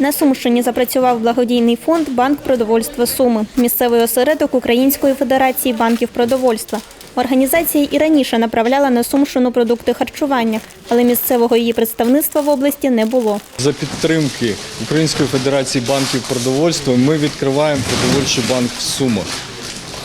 На Сумщині запрацював благодійний фонд Банк продовольства Суми, місцевий осередок Української федерації банків продовольства. Організація і раніше направляла на Сумщину продукти харчування, але місцевого її представництва в області не було. За підтримки Української федерації банків продовольства ми відкриваємо продовольчий банк в Сумах.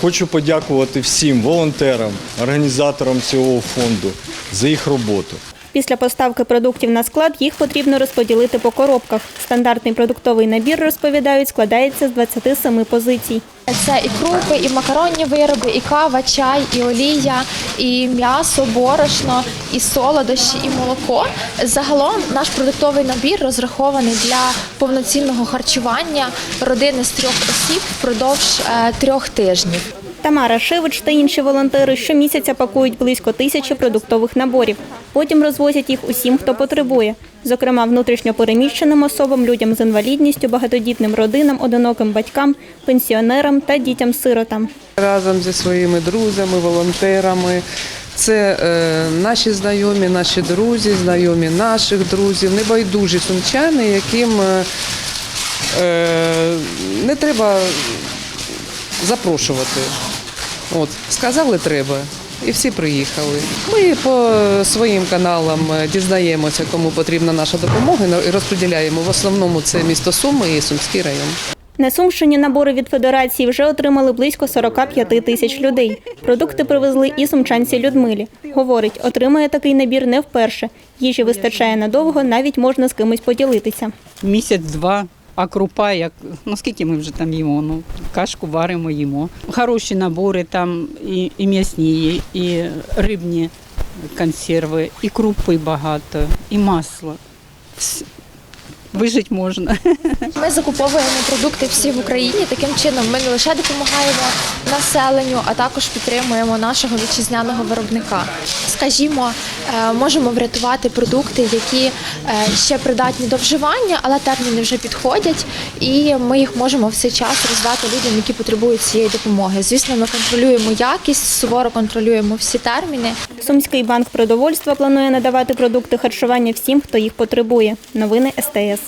Хочу подякувати всім волонтерам, організаторам цього фонду за їх роботу. Після поставки продуктів на склад їх потрібно розподілити по коробках. Стандартний продуктовий набір, розповідають, складається з 27 позицій. Це і крупи, і макаронні вироби, і кава, чай, і олія, і м'ясо, борошно, і солодощі, і молоко. Загалом наш продуктовий набір розрахований для повноцінного харчування родини з трьох осіб впродовж е, трьох тижнів. Тамара Шевич та інші волонтери щомісяця пакують близько тисячі продуктових наборів. Потім розвозять їх усім, хто потребує, зокрема внутрішньо переміщеним особам, людям з інвалідністю, багатодітним родинам, одиноким батькам, пенсіонерам та дітям-сиротам. разом зі своїми друзями, волонтерами. Це е, наші знайомі, наші друзі, знайомі наших друзів, небайдужі сумчани, яким е, е, не треба запрошувати. От, сказали треба. І всі приїхали. Ми по своїм каналам е, дізнаємося, кому потрібна наша допомога і розподіляємо. В основному це місто Суми і Сумський район. На Сумщині набори від федерації вже отримали близько 45 тисяч людей. Продукти привезли і сумчанці Людмилі. Говорить, отримує такий набір не вперше. Їжі вистачає надовго, навіть можна з кимось поділитися. місяць-два. А крупа, як ну скільки ми вже там їмо? Ну кашку варимо, їмо. Хороші набори там і, і м'ясні, і рибні консерви, і крупи багато, і масло. Вижити можна. Ми закуповуємо продукти всі в Україні. Таким чином ми не лише допомагаємо населенню, а також підтримуємо нашого вітчизняного виробника. Скажімо, е, можемо врятувати продукти, які е, ще придатні до вживання, але терміни вже підходять, і ми їх можемо в цей час роздати людям, які потребують цієї допомоги. Звісно, ми контролюємо якість, суворо контролюємо всі терміни. Сумський банк продовольства планує надавати продукти харчування всім, хто їх потребує. Новини СТС.